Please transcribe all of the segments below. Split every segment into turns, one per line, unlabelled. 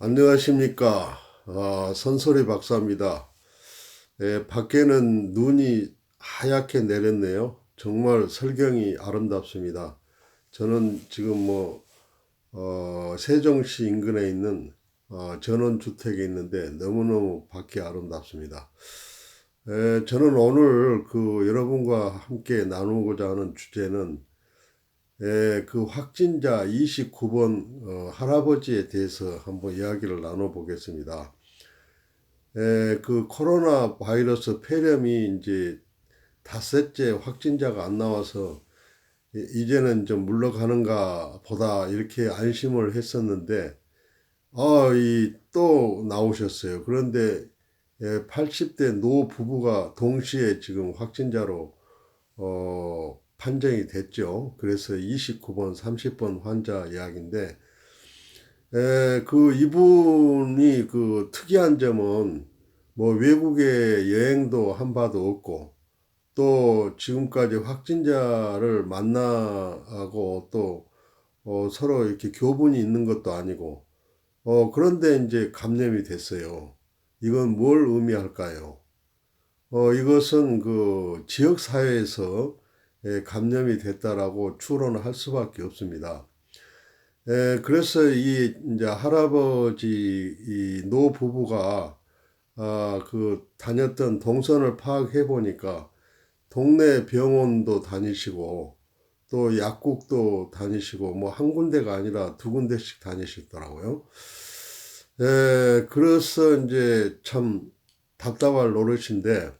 안녕하십니까. 아, 선소리 박사입니다. 예, 밖에는 눈이 하얗게 내렸네요. 정말 설경이 아름답습니다. 저는 지금 뭐, 어, 세종시 인근에 있는 어, 전원주택에 있는데 너무너무 밖이 아름답습니다. 예, 저는 오늘 그 여러분과 함께 나누고자 하는 주제는 예, 그 확진자 29번 어, 할아버지에 대해서 한번 이야기를 나눠보겠습니다. 예, 그 코로나 바이러스 폐렴이 이제 닷새째 확진자가 안 나와서 이- 이제는 좀 물러가는가 보다 이렇게 안심을 했었는데, 아, 이 또 나오셨어요. 그런데 예, 80대 노 부부가 동시에 지금 확진자로 어, 판정이 됐죠. 그래서 29번, 30번 환자 이야기인데, 에, 그 이분이 그 특이한 점은 뭐 외국에 여행도 한 바도 없고, 또 지금까지 확진자를 만나고 또 어, 서로 이렇게 교분이 있는 것도 아니고, 어, 그런데 이제 감염이 됐어요. 이건 뭘 의미할까요? 어, 이것은 그 지역 사회에서 예, 감염이 됐다라고 추론을 할 수밖에 없습니다. 예, 그래서 이 이제 할아버지 이 노 부부가 아, 그 다녔던 동선을 파악해 보니까 동네 병원도 다니시고 또 약국도 다니시고 뭐 한 군데가 아니라 두 군데씩 다니시더라고요. 예, 그래서 이제 참 답답할 노릇인데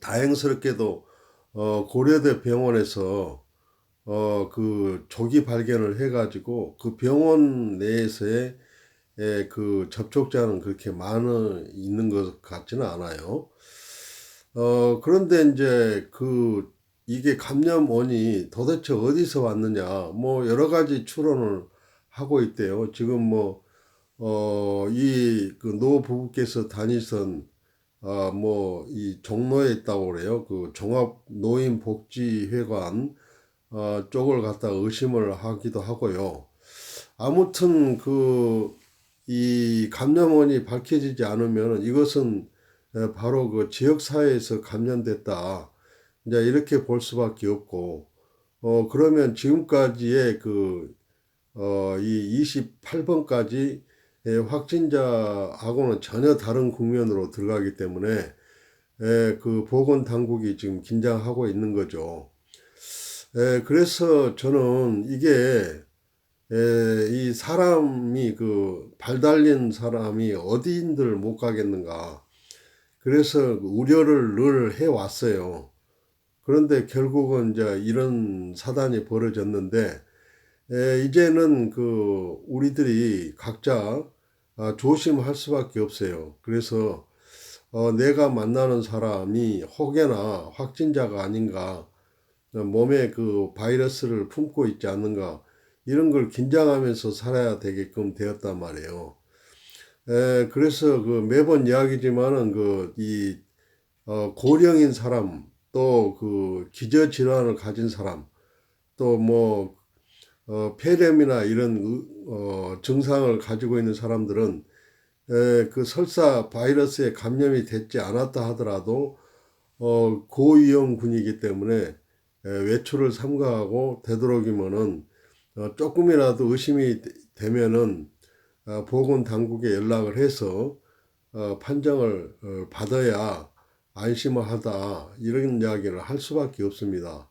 다행스럽게도 어, 고려대 병원에서 어, 그 조기 발견을 해가지고 그 병원 내에서의 에, 그 접촉자는 그렇게 많은 있는 것 같지는 않아요. 어, 그런데 이제 그 이게 감염원이 도대체 어디서 왔느냐, 뭐 여러 가지 추론을 하고 있대요. 지금 뭐, 어, 이 그 노 부부께서 다니던 아, 뭐, 이 종로에 있다고 그래요. 그 종합노인복지회관, 어, 쪽을 갖다 의심을 하기도 하고요. 아무튼 그, 이 감염원이 밝혀지지 않으면 이것은 에, 바로 그 지역사회에서 감염됐다. 이제 이렇게 볼 수밖에 없고, 어, 그러면 지금까지의 그, 어, 이 28번까지 예, 확진자하고는 전혀 다른 국면으로 들어가기 때문에 예, 그 보건 당국이 지금 긴장하고 있는 거죠. 예, 그래서 저는 이게 예, 이 사람이 그 발달린 사람이 어디인들 못 가겠는가. 그래서 우려를 늘 해왔어요. 그런데 결국은 이제 이런 사단이 벌어졌는데 에, 이제는 그 우리들이 각자 아, 조심할 수밖에 없어요. 그래서 어, 내가 만나는 사람이 혹여나 확진자가 아닌가, 어, 몸에 그 바이러스를 품고 있지 않는가, 이런 걸 긴장하면서 살아야 되게끔 되었단 말이에요. 에, 그래서 그 매번 이야기지만은 그, 이, 어, 고령인 사람, 또 그 기저질환을 가진 사람, 또 뭐 어, 폐렴이나 이런 의- 어, 증상을 가지고 있는 사람들은 에, 그 설사 바이러스에 감염이 됐지 않았다 하더라도 어, 고위험군이기 때문에 에, 외출을 삼가하고 되도록이면은 어, 조금이라도 의심이 되- 되면은 어, 보건 당국에 연락을 해서 어, 판정을 어, 받아야 안심을 하다 이런 이야기를 할 수밖에 없습니다.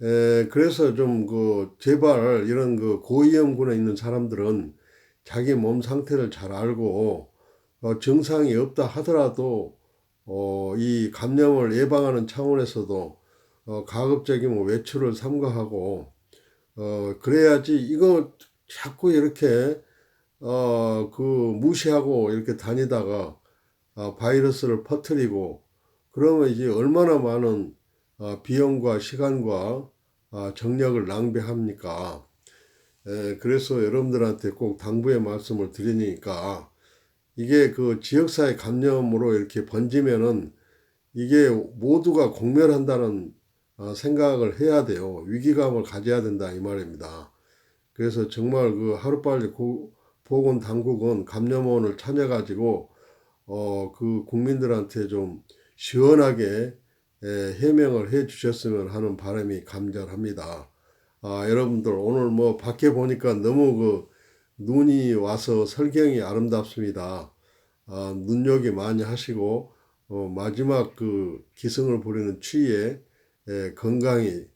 에, 그래서 좀 그 제발 이런 그 고위험군에 있는 사람들은 자기 몸 상태를 잘 알고 어, 증상이 없다 하더라도 어, 이 감염을 예방하는 차원에서도 어, 가급적이면 뭐 외출을 삼가하고 어, 그래야지 이거 자꾸 이렇게 어, 그 무시하고 이렇게 다니다가 아, 바이러스를 퍼뜨리고 그러면 이제 얼마나 많은 아, 비용과 시간과 아, 정력을 낭비합니까? 에, 그래서 여러분들한테 꼭 당부의 말씀을 드리니까 이게 그 지역사회 감염으로 이렇게 번지면은 이게 모두가 공멸한다는 아, 생각을 해야 돼요. 위기감을 가져야 된다 이 말입니다. 그래서 정말 그 하루빨리 고- 보건 당국은 감염원을 찾아가지고 어, 그 국민들한테 좀 시원하게 에, 해명을 해 주셨으면 하는 바람이 감절합니다. 아, 여러분들 오늘 뭐 밖에 보니까 너무 그 눈이 와서 설경이 아름답습니다. 아, 눈요기 많이 하시고 어, 마지막 그 기승을 부리는 추위에 에, 건강히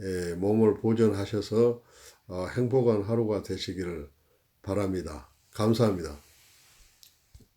에, 몸을 보존하셔서 어, 행복한 하루가 되시기를 바랍니다. 감사합니다.